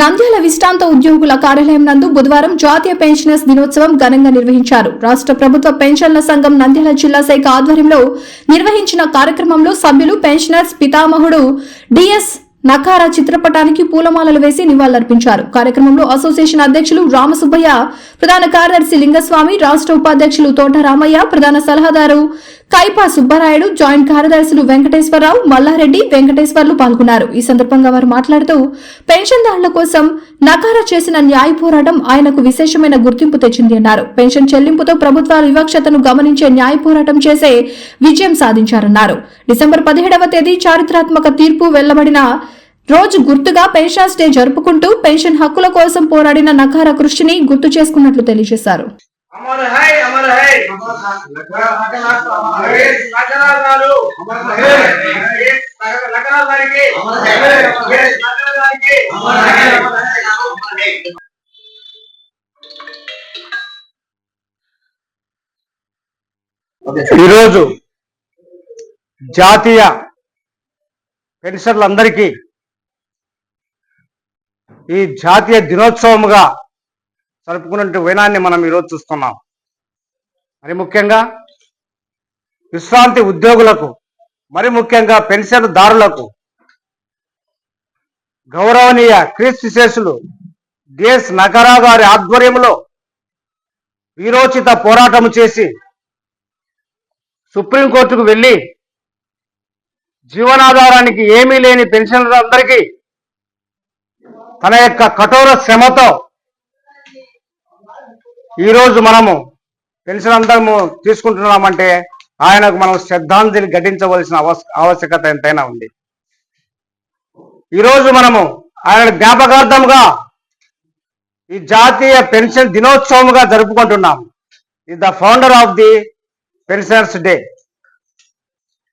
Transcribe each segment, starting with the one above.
నంద్యాల విశ్రాంత ఉద్యోగుల కార్యాలయం నందు బుధవారం జాతీయ పెన్షనర్స్ దినోత్సవం ఘనంగా నిర్వహించారు. రాష్ట్ర ప్రభుత్వ పెన్షన్ల సంఘం నంద్యాల జిల్లా శాఖ ఆధ్వర్యంలో నిర్వహించిన కార్యక్రమంలో సభ్యులు పెన్షనర్స్ పితామహుడు డిఎస్ నకారా చిత్రపటానికి పూలమాలలు వేసి నివాళులర్పించారు. కార్యక్రమంలో అసోసియేషన్ అధ్యక్షులు రామసుబ్బయ్య ప్రధాన కార్యదర్శి లింగస్వామి రాష్ట్ర ఉపాధ్యక్షులు తోట రామయ్య ప్రధాన సలహాదారు కైపా సుబ్బరాయుడు జాయింట్ కార్యదర్శులు వెంకటేశ్వరరావు మల్లారెడ్డి వెంకటేశ్వర్లు పాల్గొన్నారు. ఈ సందర్భంగా వారు మాట్లాడుతూ పెన్షన్దారుల కోసం నకారా చేసిన న్యాయ పోరాటం ఆయనకు విశేషమైన గుర్తింపు తెచ్చింది అన్నారు. పెన్షన్ చెల్లింపుతో ప్రభుత్వ వివక్షతను గమనించే న్యాయ పోరాటం చేసే విజయం సాధించారన్నారు. డిసెంబర్ పదిహేడవ తేదీ చారిత్రాత్మక తీర్పు వెల్లబడిన రోజు గుర్తుగా పెన్షన్స్ డే జరుపుకుంటూ పెన్షన్ హక్కుల కోసం పోరాడిన నకారా కృషిని గుర్తు చేసుకున్నట్లు తెలియజేశారు. ఈరోజు జాతీయ పెన్షన్లందరికీ ఈ జాతీయ దినోత్సవముగా జరుపుకున్న వైనాన్ని మనం ఈరోజు చూస్తున్నాం. మరి ముఖ్యంగా విశ్రాంతి ఉద్యోగులకు మరి ముఖ్యంగా పెన్షన్దారులకు గౌరవనీయ క్రీస్తు శేషులు డిఎస్ నగరా గారి ఆధ్వర్యంలో వీరోచిత పోరాటం చేసి సుప్రీంకోర్టుకు వెళ్ళి జీవనాధారానికి ఏమీ లేని పెన్షన్లందరికీ తన యొక్క కఠోర శ్రమతో ఈరోజు మనము పెన్షన్ అందరము తీసుకుంటున్నామంటే ఆయనకు మనం శ్రద్ధాంజలి ఘటించవలసిన ఆవశ్యకత ఎంతైనా ఉంది. ఈరోజు మనము ఆయన జ్ఞాపకార్థంగా ఈ జాతీయ పెన్షన్ దినోత్సవముగా జరుపుకుంటున్నాం. ఇది the founder of the pensioners day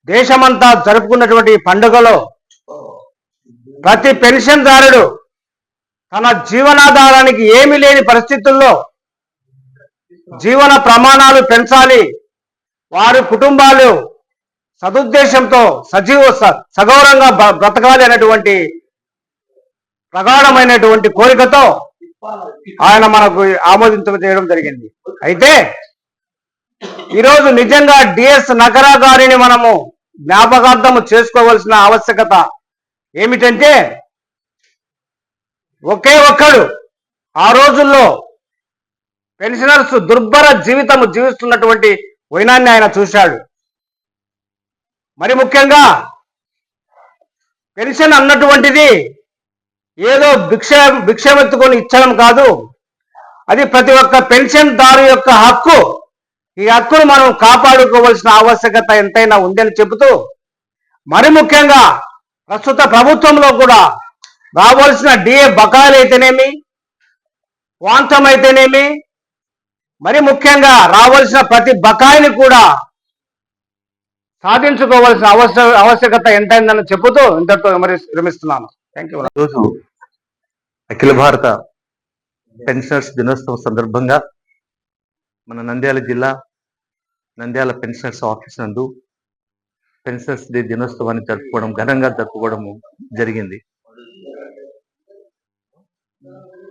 దేశమంతా జరుపుకున్నటువంటి ఈ పండుగలో ప్రతి పెన్షన్దారుడు తన జీవనాధారానికి ఏమీ లేని పరిస్థితుల్లో జీవన ప్రమాణాలు పెంచాలి. వారి కుటుంబాలు సదుద్దేశంతో సజీవ స- బ- బ్రతకాలి అనేటువంటి ప్రగాఢమైనటువంటి కోరికతో ఆయన మనకు ఆమోదించ చేయడం జరిగింది. అయితే ఈరోజు నిజంగా డిఎస్ నగరా గారిని మనము జ్ఞాపకార్థము చేసుకోవాల్సిన ఆవశ్యకత ఏమిటంటే ఒకే ఒక్కడు ఆ రోజుల్లో పెన్షనర్స్ దుర్భర జీవితం జీవిస్తున్నటువంటి వైనాన్ని ఆయన చూశాడు. మరి ముఖ్యంగా పెన్షన్ అన్నటువంటిది ఏదో భిక్ష భిక్షమెత్తుకొని ఇచ్చడం కాదు. అది ప్రతి ఒక్క పెన్షన్ దారు యొక్క హక్కు. ఈ హక్కును మనం కాపాడుకోవాల్సిన ఆవశ్యకత ఎంతైనా ఉందని చెబుతూ మరి ముఖ్యంగా ప్రస్తుత ప్రభుత్వంలో కూడా రావాల్సిన డిఏ బకాయిలు అయితేనేమి? క్వాంటం అయితేనేమి? మరి ముఖ్యంగా రావాల్సిన ప్రతి బకాయిని కూడా సాధించుకోవాల్సిన అవసర ఆవశ్యకత ఎంతైందని చెబుతూ ఇంతటితో మరి విరమిస్తున్నాను. థ్యాంక్ యూ రోజు అఖిల భారత పెన్షనర్స్ దినోత్సవం సందర్భంగా మన నంద్యాల జిల్లా నంద్యాల పెన్షనర్స్ ఆఫీస్ నందు పెన్షనర్స్ డే దినోత్సవాన్ని జరుపుకోవడం ఘనంగా జరుపుకోవడం జరిగింది.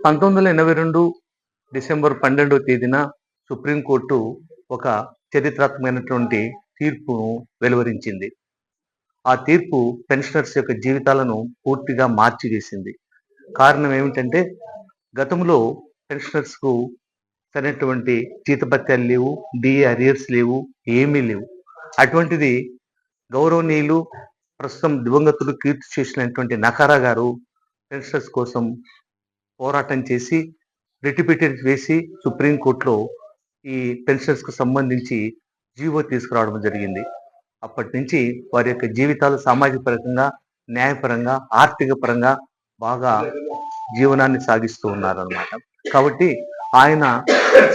పంతొమ్మిది వందల ఎనభై రెండు డిసెంబర్ పన్నెండవ తేదీన సుప్రీంకోర్టు ఒక చరిత్రాత్మకమైనటువంటి తీర్పును వెలువరించింది. ఆ తీర్పు పెన్షనర్స్ యొక్క జీవితాలను పూర్తిగా మార్చివేసింది. కారణం ఏమిటంటే గతంలో పెన్షనర్స్కు సరైనటువంటి జీతభత్యాలు లేవు డిఏ అరియర్స్ లేవు ఏమీ లేవు. అటువంటిది గౌరవనీయులు ప్రస్తుతం దివంగతులు కీర్తి చేసినటువంటి నకారా గారు పెన్షనర్స్ కోసం పోరాటం చేసి రిటిపిటెడ్ వేసి సుప్రీంకోర్టులో ఈ పెన్షన్స్కు సంబంధించి జీవో తీసుకురావడం జరిగింది. అప్పటి నుంచి వారి యొక్క జీవితాలు సామాజిక పరంగా న్యాయపరంగా ఆర్థిక పరంగా బాగా జీవనాన్ని సాగిస్తూ ఉన్నారన్నమాట. కాబట్టి ఆయన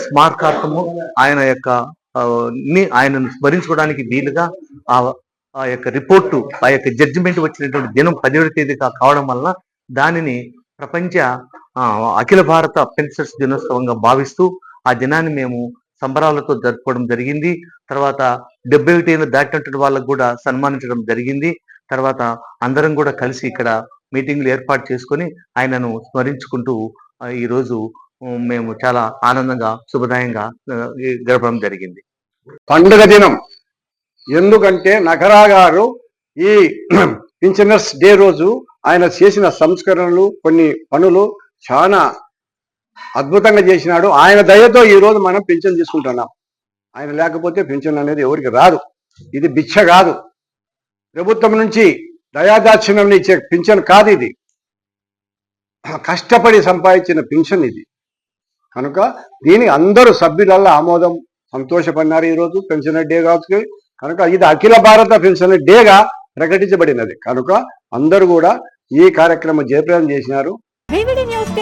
స్మారకార్థము ఆయన యొక్క ని ఆయనను స్మరించుకోవడానికి వీలుగా ఆ ఆ యొక్క రిపోర్టు ఆ యొక్క జడ్జిమెంట్ వచ్చినటువంటి దినం పదిహేడు తేదీ కావడం వలన దానిని ప్రపంచ అఖిల భారత పెన్షనర్స్ దినోత్సవంగా భావిస్తూ ఆ దినాన్ని మేము సంబరాలతో జరుపుకోవడం జరిగింది. తర్వాత డెబ్బై ఒకటి ఏళ్ళు దాటినటువంటి వాళ్ళకు కూడా సన్మానించడం జరిగింది. తర్వాత అందరం కూడా కలిసి ఇక్కడ మీటింగ్లు ఏర్పాటు చేసుకొని ఆయనను స్మరించుకుంటూ ఈరోజు మేము చాలా ఆనందంగా శుభదాయంగా గడపడం జరిగింది. పండుగ దినం. ఎందుకంటే నగరా గారు ఈ పింఛనర్స్ డే రోజు ఆయన చేసిన సంస్కరణలు కొన్ని పనులు చాలా అద్భుతంగా చేసినాడు. ఆయన దయతో ఈ రోజు మనం పింఛన్ తీసుకుంటున్నాం. ఆయన లేకపోతే పెన్షన్ అనేది ఎవరికి రాదు. ఇది బిచ్చ కాదు. ప్రభుత్వం నుంచి దయాదాక్షిణ్యం ఇచ్చే పింఛన్ కాదు ఇది. కష్టపడి సంపాదించిన పింఛన్ ఇది. కనుక దీని అందరూ సభ్యులల్లా ఆమోదం సంతోషపడినారు ఈరోజు పెన్షనర్ డే కావచ్చు కనుక ఇది అఖిల భారత పెన్షనర్ డేగా ప్రకటించబడినది. కనుక అందరూ కూడా ఈ కార్యక్రమం జయప్రదం చేసినారు.